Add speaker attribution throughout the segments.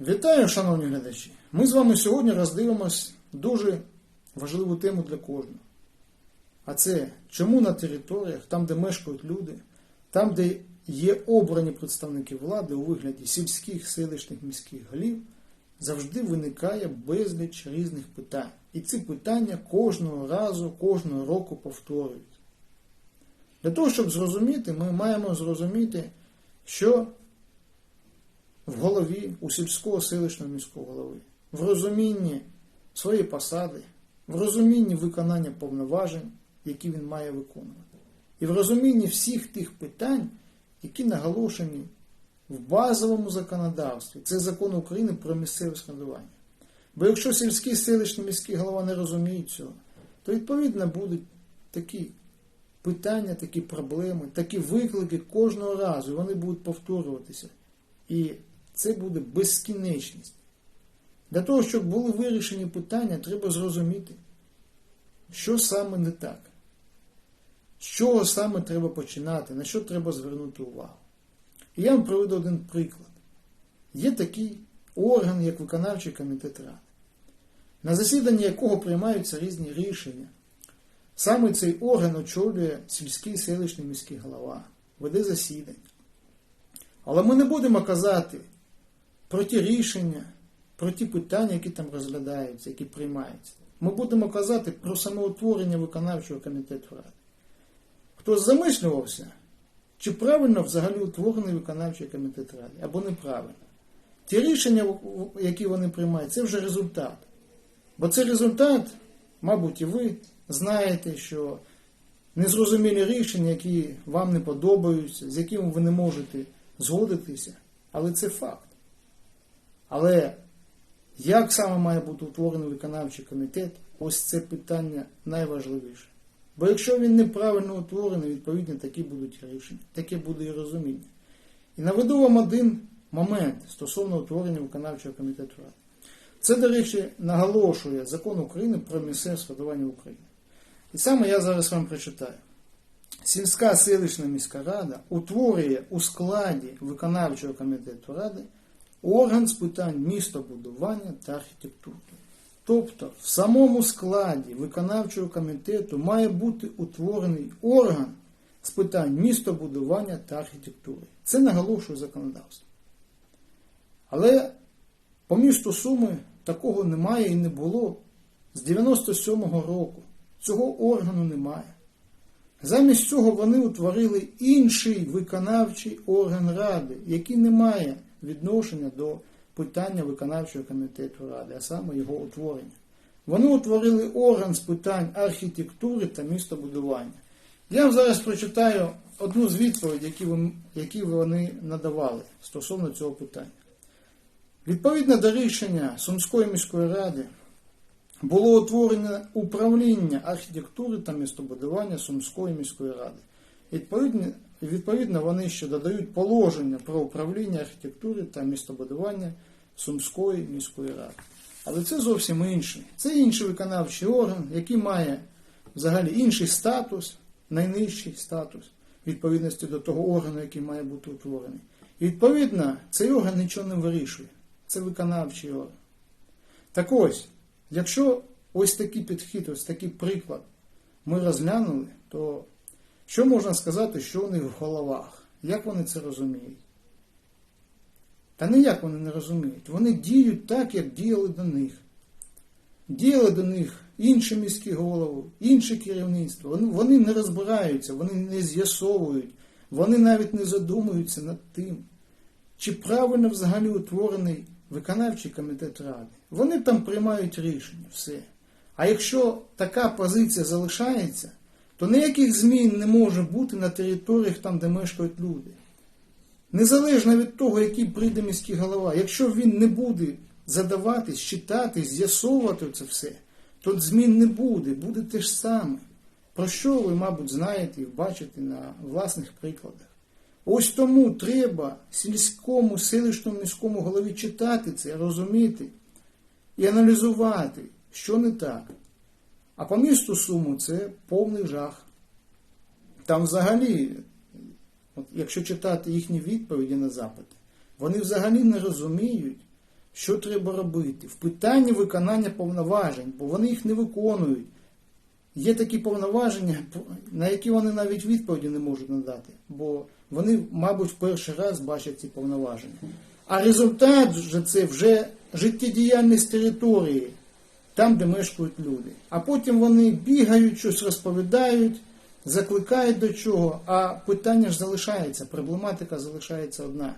Speaker 1: Вітаю, шановні глядачі! Ми з вами сьогодні роздивимось дуже важливу тему для кожного. А це чому на територіях, там, де мешкають люди, там, де є обрані представники влади у вигляді сільських, селищних, міських голів, завжди виникає безліч різних питань. І ці питання кожного разу, кожного року повторюють. Для того, щоб зрозуміти, ми маємо зрозуміти, що в голові у сільського селищного міського голови, в розумінні своєї посади, в розумінні виконання повноважень, які він має виконувати, і в розумінні всіх тих питань, які наголошені в базовому законодавстві. Це закон України про місцеве самоврядування. Бо якщо сільський селищний міський голова не розуміють цього, то відповідно будуть такі питання, такі проблеми, такі виклики кожного разу, вони будуть повторюватися. І це буде безкінечність. Для того, щоб були вирішені питання, треба зрозуміти, що саме не так, з чого саме треба починати, на що треба звернути увагу. І я вам приведу один приклад. Є такий орган, як виконавчий комітет ради, на засіданні якого приймаються різні рішення. Саме цей орган очолює сільський селищний міський голова, веде засідання. Але ми не будемо казати про ті рішення, про ті питання, які там розглядаються, які приймаються. Ми будемо казати про самоутворення виконавчого комітету ради. Хтось замислювався, чи правильно взагалі утворений виконавчий комітет ради, або неправильно. Ті рішення, які вони приймають, це вже результат. Бо це результат, мабуть, і ви знаєте, що незрозумілі рішення, які вам не подобаються, з якими ви не можете згодитися, але це факт. Але як саме має бути утворений виконавчий комітет, ось це питання найважливіше. Бо якщо він неправильно утворений, відповідно такі будуть рішення, таке буде і розуміння. І наведу вам один момент стосовно утворення виконавчого комітету ради. Це, до речі, наголошує закон України про місцеве самоврядування в Україні. І саме я зараз вам прочитаю. Сільська селищна міська рада утворює у складі виконавчого комітету ради орган з питань містобудування та архітектури. Тобто в самому складі виконавчого комітету має бути утворений орган з питань містобудування та архітектури. Це наголошує законодавство. Але по місту Суми такого немає і не було з 97-го року. Цього органу немає. Замість цього вони утворили інший виконавчий орган ради, який не має відношення до питання виконавчого комітету ради, а саме його утворення. Вони утворили орган з питань архітектури та містобудування. Я вам зараз прочитаю одну з відповідей, які, вони надавали стосовно цього питання. Відповідно до рішення Сумської міської ради було утворено управління архітектури та містобудування Сумської міської ради. Відповідно, відповідно, вони ще додають положення про управління архітектури та містобудування Сумської міської ради. Але це зовсім інший. Це інший виконавчий орган, який має взагалі інший статус, найнижчий статус відповідності до того органу, який має бути утворений. І відповідно, цей орган нічого не вирішує. Це виконавчий орган. Так ось, якщо ось такий підхід, ось такий приклад ми розглянули, то що можна сказати, що у них в головах? Як вони це розуміють? Та ніяк вони не розуміють. Вони діють так, як діяли до них. Діяли до них інші міські голови, інше керівництво. Вони, вони не розбираються, вони не з'ясовують, вони навіть не задумуються над тим, чи правильно взагалі утворений виконавчий комітет ради. Вони там приймають рішення, все. А якщо така позиція залишається, то ніяких змін не може бути на територіях там, де мешкають люди. Незалежно від того, який прийде міський голова, якщо він не буде задаватись, читати, з'ясовувати це все, то змін не буде, буде те ж саме. Про що ви, мабуть, знаєте і бачите на власних прикладах. Ось тому треба сільському, селищному міському голові читати це, розуміти і аналізувати, що не так. А по місту Суму це повний жах. Там взагалі, от якщо читати їхні відповіді на запити, вони взагалі не розуміють, що треба робити в питанні виконання повноважень, бо вони їх не виконують. Є такі повноваження, на які вони навіть відповіді не можуть надати, бо вони, мабуть, в перший раз бачать ці повноваження. А результат же це вже життєдіяльність території, там, де мешкають люди. А потім вони бігають, щось розповідають, закликають до чого, а питання ж залишається, проблематика залишається одна.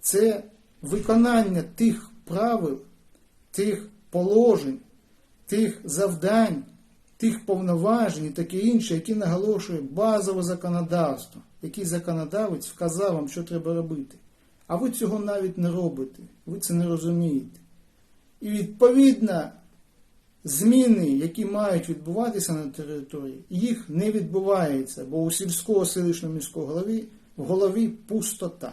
Speaker 1: Це виконання тих правил, тих положень, тих завдань, тих повноважень і таке інше, які наголошує базове законодавство, який законодавець вказав вам, що треба робити. А ви цього навіть не робите, ви це не розумієте. І відповідно зміни, які мають відбуватися на території, їх не відбувається, бо у сільського селищного міського голові в голові пустота.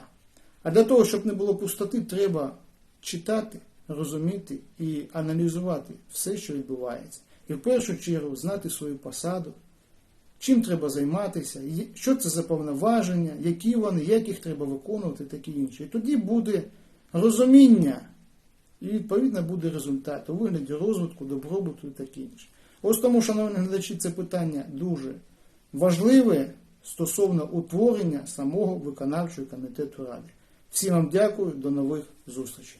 Speaker 1: А для того, щоб не було пустоти, треба читати, розуміти і аналізувати все, що відбувається. І в першу чергу знати свою посаду, чим треба займатися, що це за повноваження, які вони, як їх треба виконувати, таке інше. І тоді буде розуміння, і відповідно буде результат у вигляді розвитку, добробуту і таке інше. Ось тому, шановні глядачі, це питання дуже важливе стосовно утворення самого виконавчого комітету ради. Всім вам дякую, до нових зустрічей.